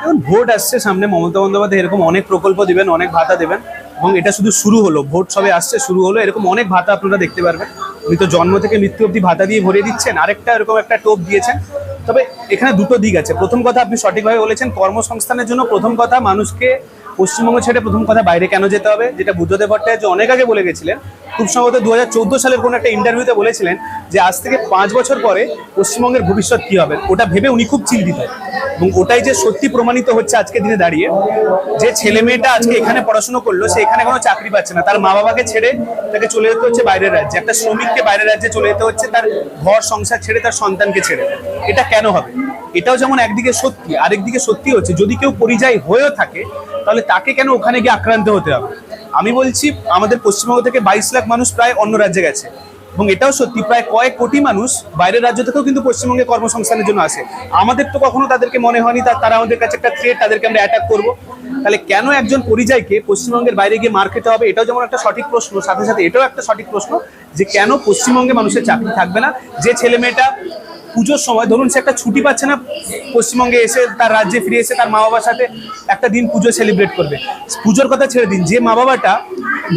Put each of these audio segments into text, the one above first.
এখন ভোট আসছে সামনে, মমতা বন্দ্যোপাধ্যায় এরকম অনেক প্রকল্প দিবেন, অনেক ভাতা দেবেন এবং এটা শুধু শুরু হলো, ভোট সবে আসছে, শুরু হলো, এরকম অনেক ভাতা আপনারা দেখতে পারবেন। উনি তো জন্ম থেকে মৃত্যু অবধি ভাতা দিয়ে ভরিয়ে দিচ্ছেন, আরেকটা এরকম একটা টোপ দিয়েছেন। তবে এখানে দুটো দিক আছে, প্রথম কথা আপনি সঠিকভাবে বলেছেন, কর্মসংস্থানের জন্য প্রথম কথা মানুষকে পশ্চিমবঙ্গ ছেড়ে প্রথম কথা বাইরে কেন যেতে হবে, যেটা বুদ্ধদেব ভট্টাচার্য অনেক আগে বলে গেছিলেন। খুব সম্ভবত দু হাজার চোদ্দ সালের কোনো একটা ইন্টারভিউতে বলেছিলেন যে, আজ থেকে পাঁচ বছর পরে পশ্চিমবঙ্গের ভবিষ্যৎ কী হবে, ওটা ভেবে উনি খুব চিন্তিত। এবং ওটাই যে সত্যি প্রমাণিত হচ্ছে আজকে দিনে দাঁড়িয়ে, যে ছেলে মেয়েটা আজকে এখানে পড়াশোনা করল, সে এখানে কোনো চাকরি পাচ্ছে না। তার মা বাবাকে ছেড়ে তাকে চলে যেতে হচ্ছে বাইরের রাজ্যে। একটা শ্রমিককে বাইরের রাজ্যে চলে যেতে হচ্ছে, তার ঘর সংসার ছেড়ে, তার সন্তানকে ছেড়ে। এটা কেন হবে? এটাও যেমন একদিকে সত্যি, আরেকদিকে সত্যি হচ্ছে, যদি কেউ পরিযায়ী হয়েও থাকে, তাহলে তাকে কেন ওখানে গিয়ে আক্রান্ত হতে হবে? আমি বলছি, আমাদের পশ্চিমবঙ্গ থেকে বাইশ লাখ মানুষ প্রায় অন্য রাজ্যে গেছে। এবং এটাও সত্যি, প্রায় কয়েক কোটি মানুষ বাইরের রাজ্য থেকেও কিন্তু পশ্চিমবঙ্গে কর্মসংস্থানের জন্য আসে। আমাদের তো কখনো তাদেরকে মনে হয়নি তারা আমাদের কাছে একটা থ্রেট তাদেরকে আমরা অ্যাটাক করব। তাহলে কেন একজন পরিযায়ীকে পশ্চিমবঙ্গের বাইরে গিয়ে মার খেতে হবে? এটাও যেমন একটা সঠিক প্রশ্ন, সাথে সাথে এটাও একটা সঠিক প্রশ্ন যে কেন পশ্চিমবঙ্গে মানুষের চাকরি থাকবে না? যে ছেলে মেয়েটা পুজোর সময়, ধরুন সে একটা ছুটি পাচ্ছে না, পশ্চিমবঙ্গে এসে তার রাজ্যে ফিরে এসে তার মা বাবার সাথে একটা দিন পুজো সেলিব্রেট করবে। পুজোর কথা ছেড়ে দিন, যে মা বাবাটা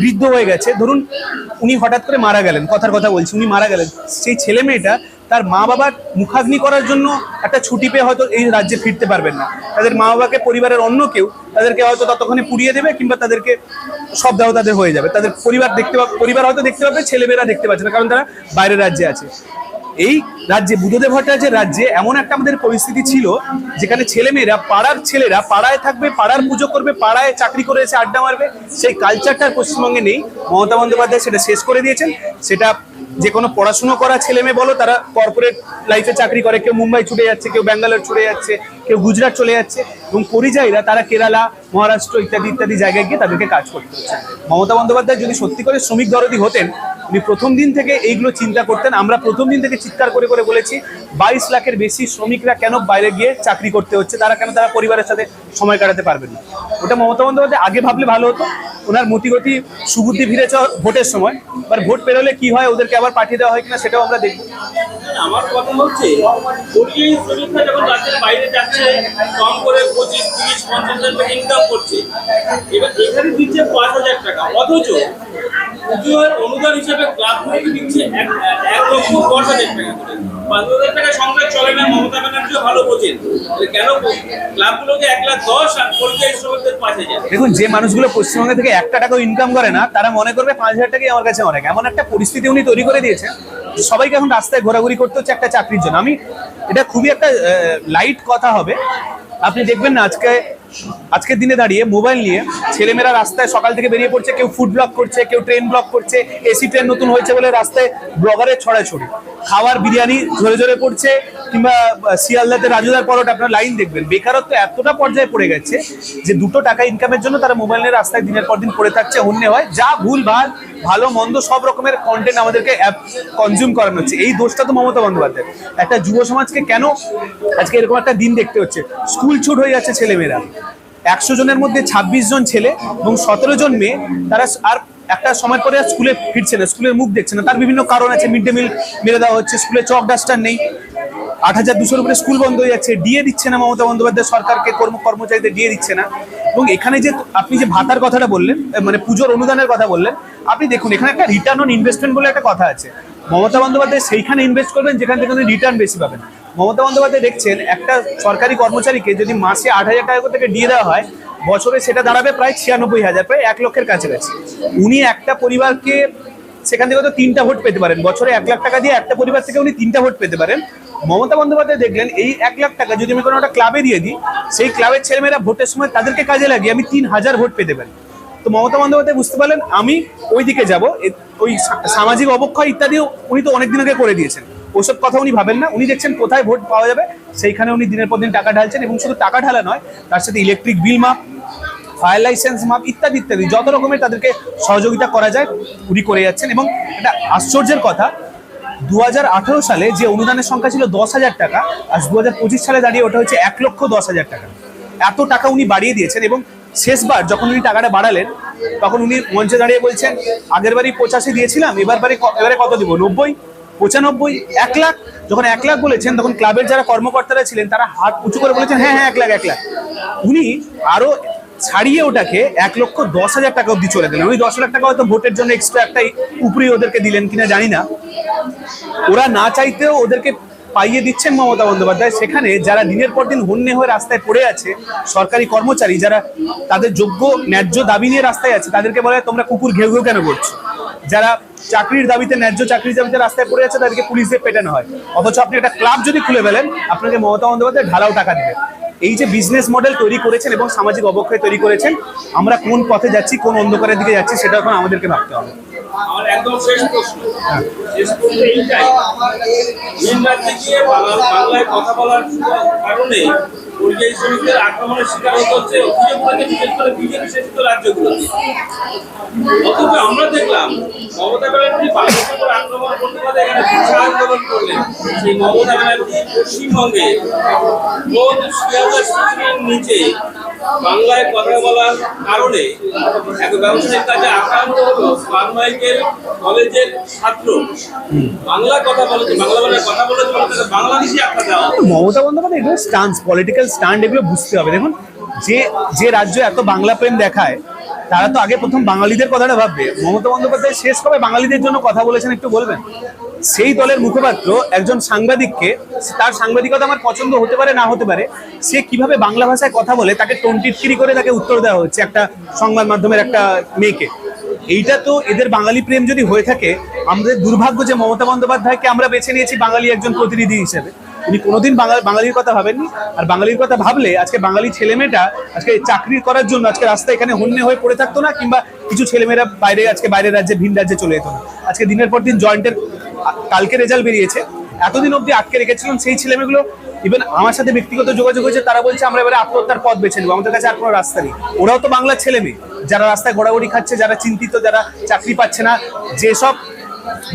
বৃদ্ধ হয়ে গেছে, ধরুন উনি হঠাৎ করে মারা গেলেন, কথার কথা বলছি, উনি মারা গেলেন। সেই ছেলে মেয়েটা তার মা বাবার মুখাগ্নি করার জন্য একটা ছুটি পেয়ে হয়তো এই রাজ্যে ফিরতে পারবেন না। তাদের মা বাবাকে, পরিবারের অন্য কেউ তাদেরকে হয়তো ততক্ষণে পুড়িয়ে দেবে কিংবা তাদেরকে সব দেহ তাদের হয়ে যাবে। তাদের পরিবার দেখতে পরিবার হয়তো দেখতে পাবে, ছেলেমেয়েরা দেখতে পাচ্ছে না, কারণ তারা বাইরের রাজ্যে আছে। এই রাজ্যে, বুদ্ধদেব ভট্টাচার্যের রাজ্যে এমন একটা আমাদের পরিস্থিতি ছিল, যেখানে ছেলেমেয়েরা, পাড়ার ছেলেরা পাড়ায় থাকবে, পাড়ার পুজো করবে, পাড়ায় চাকরি করে এসে আড্ডা মারবে। সেই কালচারটা পশ্চিমবঙ্গে নেই। মমতা বন্দ্যোপাধ্যায় সেটা শেষ করে দিয়েছেন। সেটা যে কোনো পড়াশুনো করা ছেলেমেয়ে বলো, তারা কর্পোরেট লাইফে চাকরি করে। কেউ মুম্বাই ছুটে যাচ্ছে, কেউ ব্যাঙ্গালোর ছুটে যাচ্ছে। কেউ গুজরাট চলে যাচ্ছে এবং পরিযায়ীরা তারা কেরালা, মহারাষ্ট্র ইত্যাদি ইত্যাদি জায়গায় গিয়ে তাদেরকে কাজ করতে হচ্ছে। মমতা বন্দ্যোপাধ্যায় যদি সত্যি করে শ্রমিক দরদি হতেন, উনি প্রথম দিন থেকে এইগুলো চিন্তা করতেন। আমরা প্রথম দিন থেকে চিৎকার করে করে বলেছি, বাইশ লাখের বেশি শ্রমিকরা কেন বাইরে গিয়ে চাকরি করতে হচ্ছে? তারা কেন তারা পরিবারের সাথে সময় কাটাতে পারবেন না? ওটা মমতা বন্দ্যোপাধ্যায় আগে ভাবলে ভালো হতো। ওনার মতিগতি, সুবুদ্ধি ফিরেছে ভোটের সময়। এবার ভোট পেরোলে কি হয়? ওদেরকে আবার পাঠিয়ে দেওয়া হয় কিনা সেটাও আমরা দেখব। আমার কথা হচ্ছে যখন রাজ্যের বাইরে যাচ্ছে, কম করে পঁচিশ, তিরিশ, পঞ্চাশ হাজার টাকা ইনকাম করছে, এবার এখানে দিচ্ছে পাঁচ হাজার টাকা। অথচ অনুদান হিসাবে দিচ্ছে এক লক্ষ দেখুন, যে মানুষগুলো পশ্চিমবঙ্গ থেকে একটা টাকাও ইনকাম করে না, তারা মনে করবে পাঁচ হাজার টাকাই আমার কাছে অনেক। এমন একটা পরিস্থিতি উনি তৈরি করে দিয়েছেন সবাইকে এখন রাস্তায় ঘোরাঘুরি করতে হচ্ছে একটা চাকরির জন্য। আমি, এটা খুবই একটা লাইট কথা হবে। আপনি দেখবেন না, আজকে আজকের দিনে দাঁড়িয়ে মোবাইল নিয়ে ছেলেমেয়েরা রাস্তায় সকাল থেকে বেরিয়ে পড়ছে, কেউ ফুড ব্লক করছে, কেউ ট্রেন ব্লক করছে এসি ট্রেন নতুন হয়েছে বলে রাস্তায় ব্লগারের ছড়াছড়ি খাওয়ার বিরিয়ানি ঝরে ঝরে পড়ছে কিংবা শিয়ালদাতে রাজুদার পরোটা, আপনার লাইন দেখবেন। বেকারত্ব এতটা পর্যায়ে পড়ে গেছে যে দুটো টাকা ইনকামের জন্য তারা মোবাইল নিয়ে রাস্তায় দিনের পর দিন পড়ে থাকছে হন্যে হয় যা ভুল ভালো ভালো, মন্দ সব রকমের কন্টেন্ট আমাদেরকে কনজিউম করানো হচ্ছে। এই দোষটা তো মমতা বন্দ্যোপাধ্যায় একটা যুব সমাজকে কেন আজকে এরকম একটা দিন দেখতে হচ্ছে? স্কুল ছুট হয়ে যাচ্ছে ছেলেমেয়েরা। একশো জনের মধ্যে ছাব্বিশ জন ছেলে এবং সতেরো জন মেয়ে, তারা আর একটা সময় পরে স্কুলে ফিরছে না স্কুলের মুখ দেখছে না। তার বিভিন্ন কারণ আছে মিড ডে মিল মেরে দেওয়া হচ্ছে স্কুলে চক ডাস্টার নেই। আট হাজার দুশোর উপরে স্কুল বন্ধ হয়ে যাচ্ছে। ডিএ দিচ্ছে না মমতা বন্দ্যোপাধ্যায় সরকারকে কর্ম কর্মচারীদের ডিএ দিচ্ছে না। এবং এখানে যে আপনি যে ভাতার কথাটা বললেন মানে পুজোর অনুদানের কথা বললেন, আপনি দেখুন, এখানে একটা রিটার্ন অন ইনভেস্টমেন্ট বলে একটা কথা আছে। মমতা বন্দ্যোপাধ্যায় সেইখানে ইনভেস্ট করবেন, যেখান থেকে রিটার্ন বেশি পাবেন। মমতা বন্দ্যোপাধ্যায় দেখছেন, একটা সরকারি কর্মচারীকে যদি মাসে আট হাজার টাকা থেকে দিয়ে দেওয়া হয়, বছরে সেটা দাঁড়াবে প্রায় ছিয়ানব্বই হাজার, প্রায় এক লক্ষের কাছাকাছি। উনি একটা পরিবারকে সেখান থেকে হয়তো তিনটা ভোট পেতে পারেন, বছরে এক লাখ টাকা দিয়ে একটা পরিবার থেকে উনি তিনটা ভোট পেতে পারেন। মমতা বন্দ্যোপাধ্যায় দেখলেন, এই এক লাখ টাকা যদি আমি কোনো একটা ক্লাবে দিয়ে দিই, সেই ক্লাবের ছেলেমেয়েরা ভোটের সময় তাদেরকে কাজে লাগিয়ে আমি তিন হাজার ভোট পেতে পারি। তো মমতা বন্দ্যোপাধ্যায় বুঝতে পারলেন, আমি ওই দিকে যাব ওই সামাজিক অবক্ষয় ইত্যাদিও উনি তো অনেকদিন আগে করে দিয়েছেন। ওসব কথা উনি ভাবেন না, উনি দেখছেন কোথায় ভোট পাওয়া যাবে, সেইখানে উনি দিনের পর দিন টাকা ঢালছেন এবং শুধু টাকা ঢালা নয়, তার সাথে ইলেকট্রিক বিল মাপ ফায়ার লাইসেন্স মাপ ইত্যাদি ইত্যাদি, যত রকমের তাদেরকে সহযোগিতা করা যায়, উনি করে যাচ্ছেন। এবং এটা আশ্চর্যের কথা দু হাজার আঠারো সালে যে অনুদানের সংখ্যা ছিল দশ হাজার টাকা আজ দু সালে দাঁড়িয়ে ওটা হচ্ছে এক লক্ষ দশ হাজার টাকা। এত টাকা উনি বাড়িয়ে দিয়েছেন এবং শেষবার যখন উনি টাকাটা বাড়ালেন, তখন উনি মঞ্চে দাঁড়িয়ে বলছেন, আগের বারই পঁচাশি দিয়েছিলাম, এবার বারে এবারে কত দিব? নব্বই, পঁচানব্বই, এক লাখ। যখন এক লাখ বলেছেন, তখন ক্লাবের যারা কর্মকর্তারা ছিলেন, তারা হাত উঁচু করে বলেছেন হ্যাঁ হ্যাঁ এক লাখ এক লাখ। উনি আরও ছাড়িয়ে ওটাকে এক লক্ষ দশ হাজার টাকা অব্দি চলে গেলেন। ওই দশ লাখ টাকা হয়তো ভোটের জন্য এক্সট্রা একটা উপরি ওদেরকে দিলেন কিনা জানি না। ওরা না চাইতেও ওদেরকে পাইয়ে দিচ্ছেন মমতা বন্দ্যোপাধ্যায়। সেখানে যারা দিনের পর দিন হন্যে হয়ে রাস্তায় পড়ে আছে, সরকারি কর্মচারী, যারা তাদের যোগ্য, ন্যায্য দাবি নিয়ে রাস্তায় আছে, তাদেরকে বলে তোমরা কুকুর ঘেউ ঘেউ কেন করছ? যারা চাকরির দাবিতে, ন্যায্য চাকরির দাবিতে রাস্তায় পড়ে আছে, তাদেরকে পুলিশ দিয়ে পেটানো হয়। অথচ আপনি একটা ক্লাব যদি খুলে ফেলেন, আপনাকে মমতা বন্দ্যোপাধ্যায় ঢালাও টাকা দিবে। এই যে বিজনেস মডেল তৈরি করেছেন এবং সামাজিক অবক্ষয় তৈরি করেছেন, আমরা কোন পথে যাচ্ছি, কোন অন্ধকারের দিকে যাচ্ছি, সেটা এখন আমাদেরকে ভাবতে হবে। আমার একদম শেষ প্রশ্ন। শেষ প্রশ্ন এইটাই। ভিন গিয়ে বাংলায় কথা বলার কারণে পরিযায়ী শ্রমিকদের আক্রমণের শিকার হতে হচ্ছে। অভিযোগ করেছে বিশেষ করে বিজেপি শাসিত রাজ্যগুলো। অথচ আমরা দেখলাম, মমতা ব্যানার্জি বাংলাদেশের আক্রমণ করতে পারে এখানে ভাষা আন্দোলন করলেন। সেই মমতা ব্যানার্জি পশ্চিমবঙ্গে নিচে বাংলায় কথা বলার কারণে এত ব্যবসায়িক কাজে আক্রান্ত হলো বাংলাইকের কলেজের ছাত্র। বাংলা কথা বলেছে, বাংলা ভাষায় কথা বলেছে বলে বাংলাদেশি আক্রান্ত মমতা বন্দ্যোপাধ্যায়, এগুলো স্টান্স পলিটিক্যাল স্ট্যান্ড এগুলো বুঝতে হবে। দেখুন, যে যে রাজ্য এত বাংলা প্রেম দেখায় তারা তো আগে প্রথম বাঙালিদের কথাটা ভাববে। মমতা বন্দ্যোপাধ্যায় শেষ কবে বাঙালিদের জন্য কথা বলেছেন একটু বলবেন? সেই দলের মুখপাত্র একজন সাংবাদিককে, তার সাংবাদিকতা আমার পছন্দ হতে পারে, না হতে পারে, সে কীভাবে বাংলা ভাষায় কথা বলে তাকে টন্টিটকিরি করে তাকে উত্তর দেওয়া হচ্ছে একটা সংবাদ মাধ্যমের একটা মেয়েকে? এইটা তো এদের বাঙালি প্রেম যদি হয়ে থাকে, আমাদের দুর্ভাগ্য যে মমতা বন্দ্যোপাধ্যায়কে আমরা বেছে নিয়েছি বাঙালি একজন প্রতিনিধি হিসেবে। উনি কোনোদিন বাঙাল বাঙালির কথা ভাবেননি? আর বাঙালির কথা ভাবলে আজকে বাঙালি ছেলেমেয়েটা আজকে চাকরি করার জন্য আজকে রাস্তায় এখানে হন্যে হয়ে পড়ে থাকতো না, কিংবা কিছু ছেলেমেয়েরা বাইরে, আজকে বাইরের রাজ্যে, ভিন রাজ্যে চলে যেত না। আজকে দিনের পর দিন জয়েন্টের কালকে রেজাল্ট বেরিয়েছে। এতদিন অবধি আটকে রেখেছিলাম সেই ছেলেমেয়েগুলো। ইভেন আমার সাথে ব্যক্তিগত যোগাযোগ হয়েছে, তারা বলছে, আমরা এবারে আত্মহত্যার পথ বেছে নেব, আমাদের কাছে আর কোনো রাস্তা নেই। ওরাও তো বাংলার ছেলে মেয়ে যারা রাস্তায় গোড়াগড়ি খাচ্ছে, যারা চিন্তিত, যারা চাকরি পাচ্ছে না, যেসব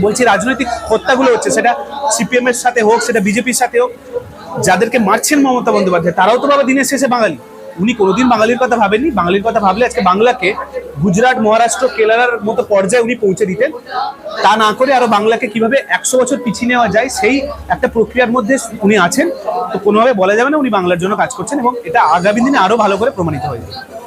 বলছি রাজনৈতিক হত্যাগুলো হচ্ছে, সেটা সিপিএম এর সাথে হোক, সেটা বিজেপির সাথে হোক, যাদেরকে মারছেন মমতা বন্দ্যোপাধ্যায়, তারাও তো বাবা দিনের শেষে বাঙালি। উনি কোনোদিন বাঙালির কথা ভাবেননি, বাঙালির কথা ভাবলে আজকে বাংলাকে গুজরাট, মহারাষ্ট্র, কেরালার মতো পর্যায়ে উনি পৌঁছে দিতেন। তা না করে আরও বাংলাকে কীভাবে একশো বছর পিছিয়ে নেওয়া যায়, সেই একটা প্রক্রিয়ার মধ্যে উনি আছেন। তো কোনোভাবে বলা যাবে না উনি বাংলার জন্য কাজ করছেন এবং এটা আগামী দিনে আরও ভালো করে প্রমাণিত হয়ে যাবে।